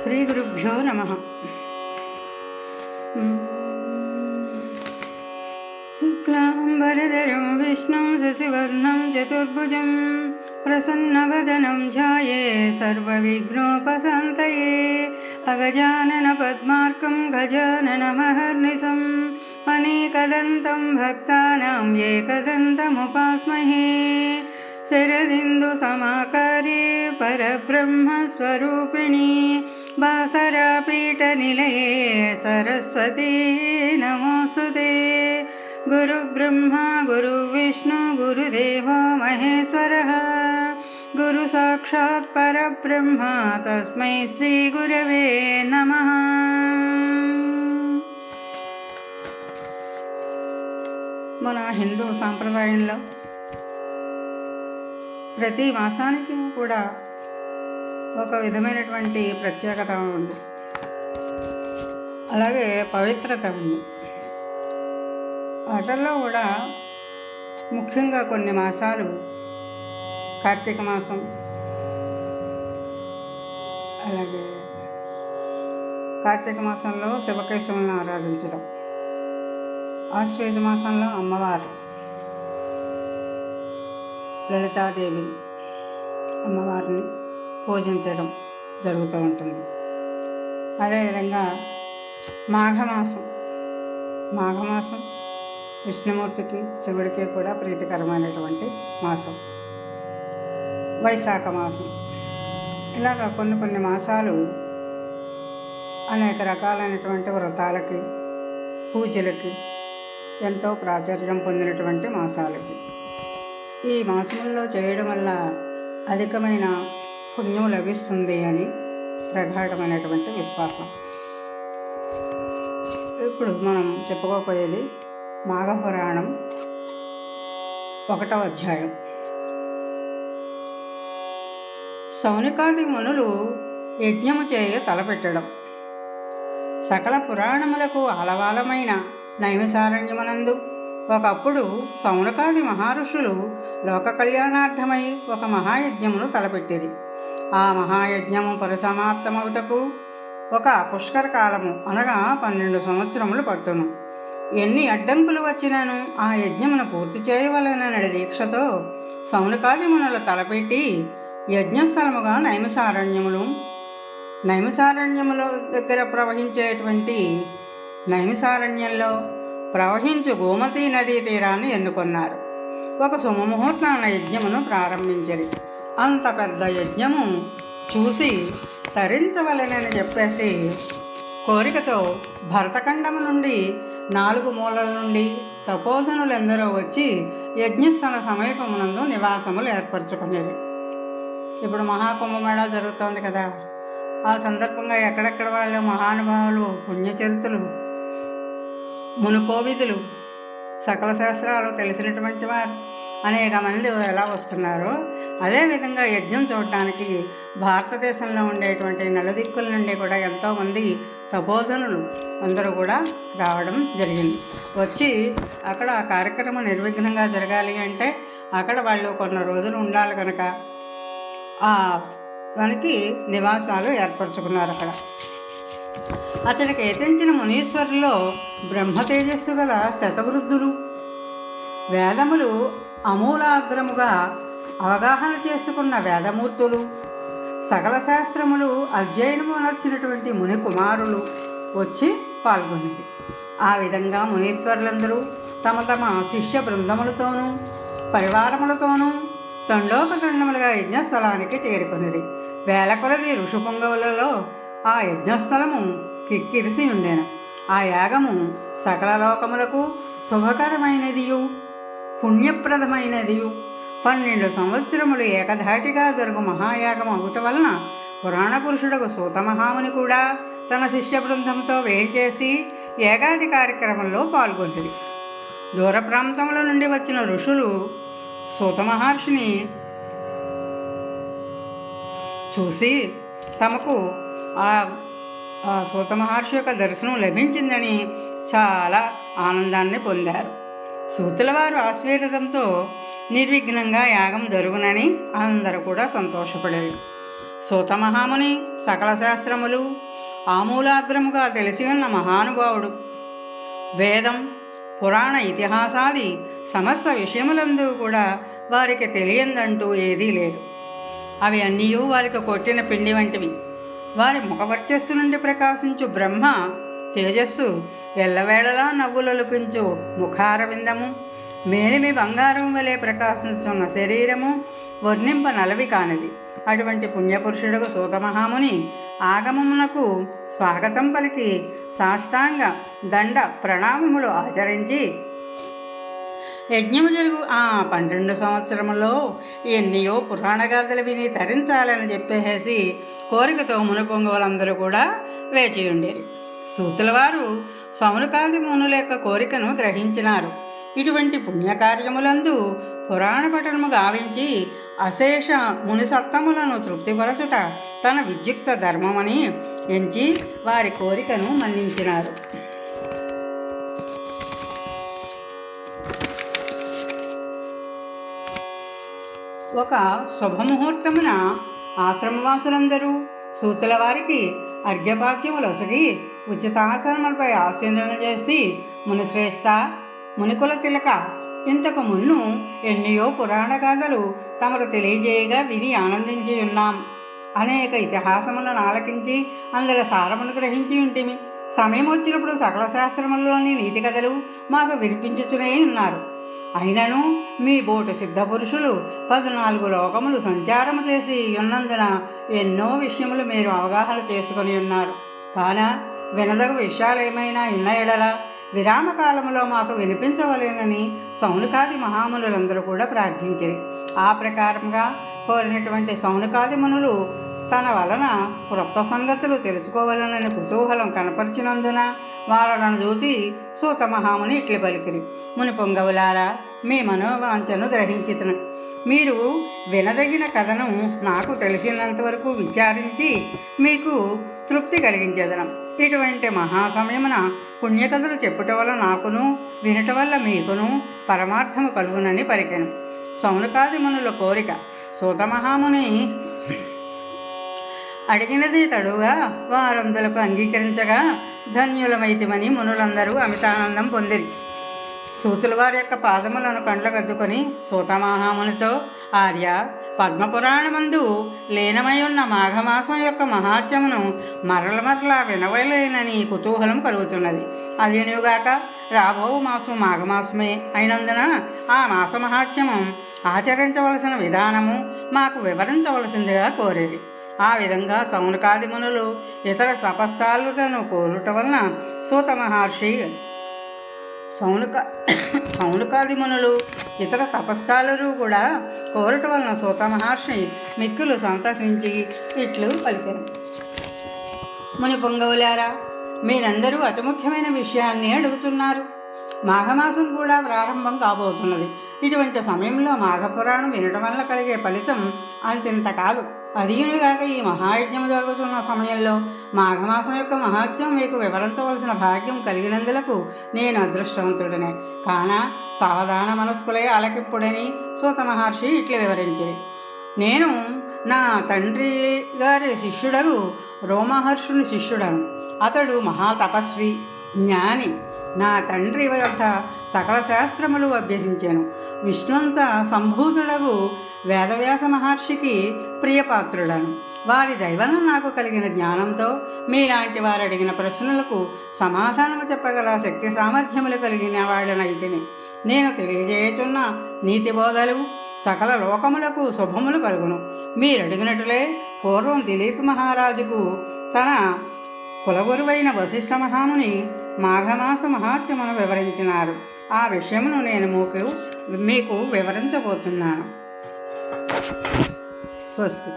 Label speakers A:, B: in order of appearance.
A: శ్రీగురుభ్యో नम शुक्लाम्बरधरं विष्णु शशिवर्ण चतुर्भुज प्रसन्न ध्याये सर्वविघ्नोपशान्तये अगजाननपद्मार्कं गजाननमहर्निशम् अनेकदन्तं भक्तानां एकदन्तमुपास्महे शरदिन्दुसमाकारे परब्रह्मस्वरूपिणी बासरापीठनिलये सरस्वती नमोऽस्तु ते गुरुब्रह्मा गुरुविष्णु गुरुदेवो महेश्वरः गुरुसाक्षात् परब्रह्मा तस्मै श्रीगुरवे नमः మన హిందూ సాంప్రదాయంలో ప్రతి మాసానికి కూడా ఒక విధమైనటువంటి ప్రత్యేకత ఉంది అలాగే పవిత్రత ఉంది వాటల్లో కూడా ముఖ్యంగా కొన్ని మాసాలు కార్తీక మాసం అలాగే కార్తీక మాసంలో శివకేశవులను ఆరాధించడం ఆశ్వేజ మాసంలో అమ్మవారు లలితాదేవి అమ్మవారిని పూజించడం జరుగుతూ ఉంటుంది అదేవిధంగా మాఘమాసం మాఘమాసం విష్ణుమూర్తికి శివుడికి కూడా ప్రీతికరమైనటువంటి మాసం వైశాఖ మాసం ఇలాగ కొన్ని కొన్ని మాసాలు అనేక రకాలైనటువంటి వ్రతాలకి పూజలకి ఎంతో ప్రాచుర్యం పొందినటువంటి మాసాలకి ఈ మాసంలో చేయడం వల్ల అధికమైన పుణ్యం లభిస్తుంది అని ప్రగాఢమైనటువంటి విశ్వాసం ఇప్పుడు మనం చెప్పుకోపోయేది మాఘపురాణం ఒకటవ అధ్యాయం సౌనికాది మునులు యజ్ఞము చేయ తలపెట్టడం సకల పురాణములకు ఆలవాలమైన నైమిసారణ్యమునందు ఒకప్పుడు సౌనకాది మహర్షులు లోక కళ్యాణార్థమై ఒక మహాయజ్ఞమును తలపెట్టిరి ఆ మహాయజ్ఞము పరిసమాప్తమవుటకు ఒక పుష్కర కాలము అనగా పన్నెండు సంవత్సరములు పట్టును ఎన్ని అడ్డంకులు వచ్చినాను ఆ యజ్ఞమును పూర్తి చేయవలనడి దీక్షతో సౌనకార్యమునలు తలపెట్టి యజ్ఞస్థలముగా నైమిసారణ్యములు నైమిసారణ్యముల దగ్గర ప్రవహించేటువంటి నైమిసారణ్యంలో ప్రవహించు గోమతి నదీ తీరాన్ని ఎన్నుకొన్నారు ఒక సుమముహూర్తాన యజ్ఞమును ప్రారంభించరు అంత పెద్ద యజ్ఞము చూసి తరించవలనని చెప్పేసి కోరికతో భరతఖండము నుండి నాలుగు మూలల నుండి తపోధనులెందరో వచ్చి యజ్ఞస్థల సమీపమునందు నివాసములు ఏర్పరచుకునేది ఇప్పుడు మహాకుంభమేళ జరుగుతోంది కదా ఆ సందర్భంగా ఎక్కడెక్కడ వాళ్ళు మహానుభావులు పుణ్యచరితులు మునుకోవిధులు సకల శాస్త్రాలు తెలిసినటువంటి వారు అనేక మంది ఎలా వస్తున్నారో అదేవిధంగా యజ్ఞం చూడటానికి భారతదేశంలో ఉండేటువంటి నలుదిక్కుల నుండి కూడా ఎంతోమంది ప్రబోధనులు అందరూ కూడా రావడం జరిగింది వచ్చి అక్కడ ఆ కార్యక్రమం నిర్విఘ్నంగా జరగాలి అంటే అక్కడ వాళ్ళు కొన్ని రోజులు ఉండాలి కనుక ఆ మనకి నివాసాలు ఏర్పరచుకున్నారు అక్కడ అతనికి యతించిన మునీశ్వరులో బ్రహ్మ తేజస్సు గల శతవృద్ధులు వేదములు అమూలాగ్రముగా అవగాహన చేసుకున్న వేదమూర్తులు సకల శాస్త్రములు అధ్యయనమునర్చినటువంటి ముని కుమారులు వచ్చి పాల్గొన్నది ఆ విధంగా మునీశ్వరులందరూ తమ తమ శిష్య బృందములతోనూ పరివారములతోనూ తండోపతండములుగా యజ్ఞస్థలానికి చేరుకొనిరి వేల కొలది ఋషుపుంగవులలో ఆ యజ్ఞస్థలము కిక్కిరిసి ఉండేను ఆ యాగము సకల లోకములకు శుభకరమైనదియు పుణ్యప్రదమైనదియు పన్నెండు సంవత్సరములు ఏకధాటిగా జరుగు మహాయాగం అవుట వలన పురాణ పురుషుడకు సూత మహాముని కూడా తన శిష్య బృందంతో వేయించేసి ఏగాది కార్యక్రమంలో పాల్గొంటుంది దూర ప్రాంతముల నుండి వచ్చిన ఋషులు సూత మహర్షిని చూసి తమకు ఆ సూత మహర్షి యొక్క దర్శనం లభించిందని చాలా ఆనందాన్ని పొందారు సూతుల వారు ఆశీర్వదంతో నిర్విఘ్నంగా యాగం జరుగునని అందరూ కూడా సంతోషపడేవి సూత మహాముని సకల శాస్త్రములు ఆమూలాగ్రముగా తెలిసి ఉన్న మహానుభావుడు వేదం పురాణ ఇతిహాసాది సమస్త విషయములందు కూడా వారికి తెలియందంటూ ఏదీ లేదు అవి అన్నీ వారికి కొట్టిన పిండి వంటివి వారి ముఖవర్చస్సు నుండి ప్రకాశించు బ్రహ్మ తేజస్సు ఎల్లవేళలా నవ్వులొలిపించు ముఖారవిందము మేలిమి బంగారం వలె ప్రకాశించున్న శరీరము వర్ణింప నలవి కానిది అటువంటి పుణ్యపురుషుడుకు సూతమహాముని ఆగమమునకు స్వాగతం పలికి సాష్టాంగ దండ ప్రణామములు ఆచరించి యజ్ఞము జరుగు ఆ పన్నెండు సంవత్సరములో ఎన్నియో గాథలు విని తరించాలని చెప్పేసి కోరికతో మునుపొంగువలందరూ కూడా వేచి సూతులవారు సోమనుకాంతి మునుల యొక్క కోరికను గ్రహించినారు ఇటువంటి పుణ్యకార్యములందు పురాణ పఠనము గావించి అశేష మునిసత్తములను తృప్తిపరచుట తన విద్యుక్త ధర్మమని ఎంచి వారి కోరికను మన్నించినారు ఒక శుభముహూర్తమున ఆశ్రమవాసులందరూ సూతుల వారికి అర్ఘ్యపాత్యములు ఒసగి ఉచితాసనములపై ఆశీర్ణం చేసి మునిశ్రేష్ట మునికుల తిలక ఇంతకు మున్ను ఎన్నయో పురాణ కథలు తమరు తెలియజేయగా విని ఆనందించి ఉన్నాం అనేక ఇతిహాసములను ఆలకించి అందరి సారమును గ్రహించి ఉంటిమి సమయం వచ్చినప్పుడు సకల శాస్త్రములలోని నీతి కథలు మాకు వినిపించుచునే ఉన్నారు అయినను మీ బోటు సిద్ధపురుషులు పద్నాలుగు లోకములు సంచారము చేసి ఉన్నందున ఎన్నో విషయములు మీరు అవగాహన చేసుకుని ఉన్నారు కాన వినదగు ఏమైనా ఇన్న ఎడల విరామకాలంలో మాకు వినిపించవలేనని సౌనకాది మహామునులందరూ కూడా ప్రార్థించిరి ఆ ప్రకారంగా కోరినటువంటి సౌనకాది మునులు తన వలన క్రొత్త సంగతులు తెలుసుకోవాలనని కుతూహలం కనపరిచినందున వాళ్ళను చూసి సూత మహాముని ఇట్లు పలికిరి ముని పొంగవులారా మీ మనోవాంఛను గ్రహించితను మీరు వినదగిన కథను నాకు తెలిసినంతవరకు విచారించి మీకు తృప్తి కలిగించేదనం ఇటువంటి మహాసమయమున పుణ్యకథలు చెప్పుట వల్ల నాకును వినట వల్ల మీకును పరమార్థము కలుగునని పలికాను సౌనకాది మునుల కోరిక సూతమహాముని అడిగినది తడువుగా వారందులకు అంగీకరించగా ధన్యులమైతిమని మునులందరూ అమితానందం పొందిరి సూతుల వారి యొక్క పాదములను కద్దుకొని సూతమాహామునితో ఆర్య పద్మపురాణమందు లీనమై ఉన్న మాఘమాసం యొక్క మహాత్యమును మరల మరల వినవలేనని కుతూహలం కలుగుతున్నది అదేనుగాక రాబో మాసం మాఘమాసమే అయినందున ఆ మాస మహాత్యము ఆచరించవలసిన విధానము మాకు వివరించవలసిందిగా కోరేది ఆ విధంగా సౌనకాది మునులు ఇతర తపస్సాలులను కోరుట వలన సూత మహర్షి సౌనుక సౌనుకాది మునులు ఇతర తపస్సాలను కూడా కోరట వలన సూత మహర్షి మిక్కులు సంతసించి ఇట్లు పలికారు ముని పొంగవులారా మీరందరూ అతి ముఖ్యమైన విషయాన్ని అడుగుతున్నారు మాఘమాసం కూడా ప్రారంభం కాబోతున్నది ఇటువంటి సమయంలో మాఘపురాణం వినడం వల్ల కలిగే ఫలితం అంతింత కాదు అదీనుగాక ఈ మహాయజ్ఞం జరుగుతున్న సమయంలో మాఘమాసం యొక్క మహాత్యం మీకు వివరించవలసిన భాగ్యం కలిగినందులకు నేను అదృష్టవంతుడనే కాన సావధాన మనస్కులే అలకిప్పుడని సూత మహర్షి ఇట్లా వివరించే నేను నా తండ్రి గారి శిష్యుడగు రోమహర్షుని శిష్యుడను అతడు మహాతపస్వి జ్ఞాని నా తండ్రి వద్ద సకల శాస్త్రములు అభ్యసించాను విష్ణుంత సంభూతుడగు వేదవ్యాస మహర్షికి ప్రియపాత్రుడను వారి దైవన నాకు కలిగిన జ్ఞానంతో మీలాంటి వారు అడిగిన ప్రశ్నలకు సమాధానము చెప్పగల శక్తి సామర్థ్యములు కలిగిన వాడనైతిని నేను తెలియజేయుచున్న నీతి బోధలు సకల లోకములకు శుభములు కలుగును మీరు అడిగినట్లే పూర్వం దిలీప్ మహారాజుకు తన కులగురువైన వశిష్ఠ మహాముని మాఘమాస మహాత్యమును వివరించినారు ఆ విషయమును నేను మీకు మీకు వివరించబోతున్నాను స్వస్తి